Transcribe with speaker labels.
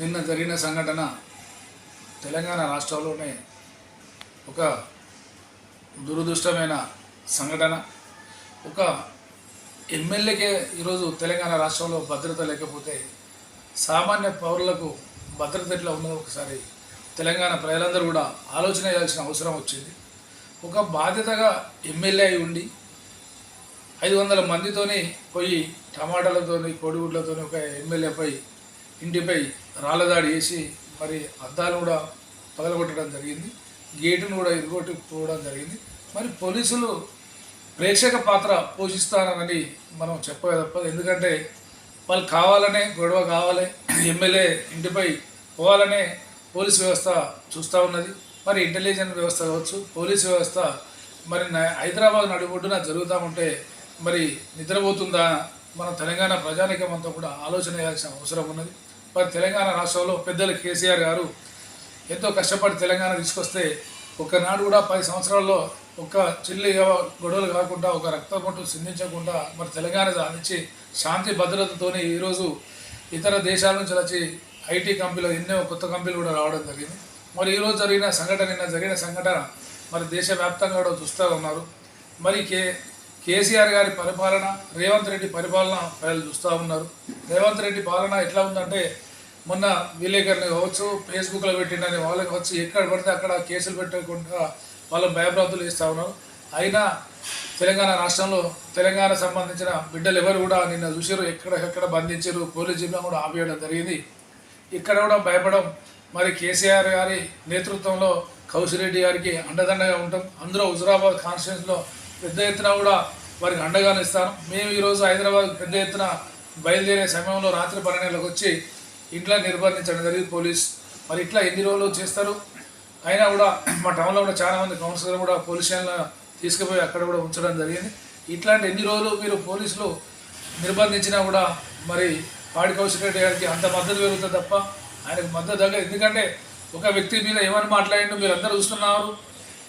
Speaker 1: నిన్న జరిగిన సంఘటన తెలంగాణ రాష్ట్రంలోనే ఒక దురదృష్టమైన సంఘటన. ఒక ఎమ్మెల్యేకే ఈరోజు తెలంగాణ రాష్ట్రంలో భద్రత లేకపోతే సామాన్య పౌరులకు భద్రత ఎట్లా ఉన్నదో ఒకసారి తెలంగాణ ప్రజలందరూ కూడా ఆలోచన చేయాల్సిన అవసరం వచ్చింది. ఒక బాధ్యతగా ఎమ్మెల్యే అయి ఉండి ఐదు వందల మందితోని పోయి టమాటాలతోని కోడిగుడ్లతోని ఒక ఎమ్మెల్యేపై ఇంటిపై రాళ్ళదాడి చేసి మరి అద్దాలు కూడా పగలగొట్టడం జరిగింది. గేటును కూడా ఇరుగొట్టి పోవడం జరిగింది. మరి పోలీసులు ప్రేక్షక పాత్ర పోషిస్తారని మనం చెప్పే తప్పదు ఎందుకంటే వాళ్ళు కావాలనే గొడవ కావాలి ఎమ్మెల్యే ఇంటిపై పోవాలనే పోలీస్ వ్యవస్థ చూస్తూ ఉన్నది. మరి ఇంటెలిజెన్స్ వ్యవస్థ కావచ్చు పోలీస్ వ్యవస్థ మరి నా- హైదరాబాద్ నడిబొడ్డున జరుగుతూ ఉంటే మరి నిద్రపోతుందా? మన తెలంగాణ ప్రజానికం అంతా కూడా ఆలోచన చేయాల్సిన అవసరం ఉన్నది. మరి తెలంగాణ రాష్ట్రంలో పెద్దలు కేసీఆర్ గారు ఎంతో కష్టపడి తెలంగాణ తీసుకొస్తే ఒకనాడు కూడా పది సంవత్సరాల్లో ఒక చిల్లి గొడవలు కాకుండా ఒక రక్తపొట్టు సిందించకుండా మరి తెలంగాణ సాధించి శాంతి భద్రతతోనే ఈరోజు ఇతర దేశాల నుంచి వచ్చి ఐటీ కంపెనీలు ఎన్నో కొత్త కంపెనీలు కూడా రావడం జరిగింది. మరి ఈరోజు జరిగిన సంఘటన నిన్న జరిగిన సంఘటన మరి దేశవ్యాప్తంగా కూడా చూస్తూ ఉన్నారు. మరి కే కేసీఆర్ గారి పరిపాలన రేవంత్ రెడ్డి పరిపాలన ప్రజలు చూస్తూ ఉన్నారు. రేవంత్ రెడ్డి పాలన ఎట్లా ఉందంటే మొన్న విలేకరులు కావచ్చు ఫేస్బుక్లో పెట్టిండని వాళ్ళకి వచ్చి ఎక్కడ పడితే అక్కడ కేసులు పెట్టకుండా వాళ్ళ భయభ్రాంతులు ఇస్తా ఉన్నారు. అయినా తెలంగాణ రాష్ట్రంలో తెలంగాణ సంబంధించిన బిడ్డలు ఎవరు కూడా నిన్న చూసారు ఎక్కడెక్కడ బంధించారు పోలీస్ జిల్లా కూడా ఆపేయడం జరిగింది. ఇక్కడ కూడా భయపడం మరి కేసీఆర్ గారి నేతృత్వంలో కౌశిరెడ్డి గారికి అండదండగా ఉంటాం. అందులో హుజరాబాద్ కాన్స్టిట్యూన్స్లో పెద్ద ఎత్తున కూడా వారికి అండగానే ఇస్తాను. మేము ఈరోజు హైదరాబాద్ పెద్ద ఎత్తున బయలుదేరే సమయంలో రాత్రి పన్నెండులకు వచ్చి ఇంట్లో నిర్బంధించడం జరిగింది పోలీస్. మరి ఇట్లా ఎన్ని రోజులు చేస్తారు? అయినా కూడా మా టౌన్లో కూడా చాలామంది కౌన్సిలర్ కూడా పోలీస్ స్టేషన్లో తీసుకుపోయి అక్కడ కూడా ఉంచడం జరిగింది. ఇట్లాంటి ఎన్ని రోజులు మీరు పోలీసులు నిర్బంధించినా కూడా మరి పాడి కౌశిక్ రెడ్డి గారికి అంత మద్దతు పెరుగుతుంది తప్ప ఆయనకు మద్దతు దగ్గర ఎందుకంటే ఒక వ్యక్తి మీద ఏమని మాట్లాడిండు? మీరు అందరూ చూస్తున్నారు.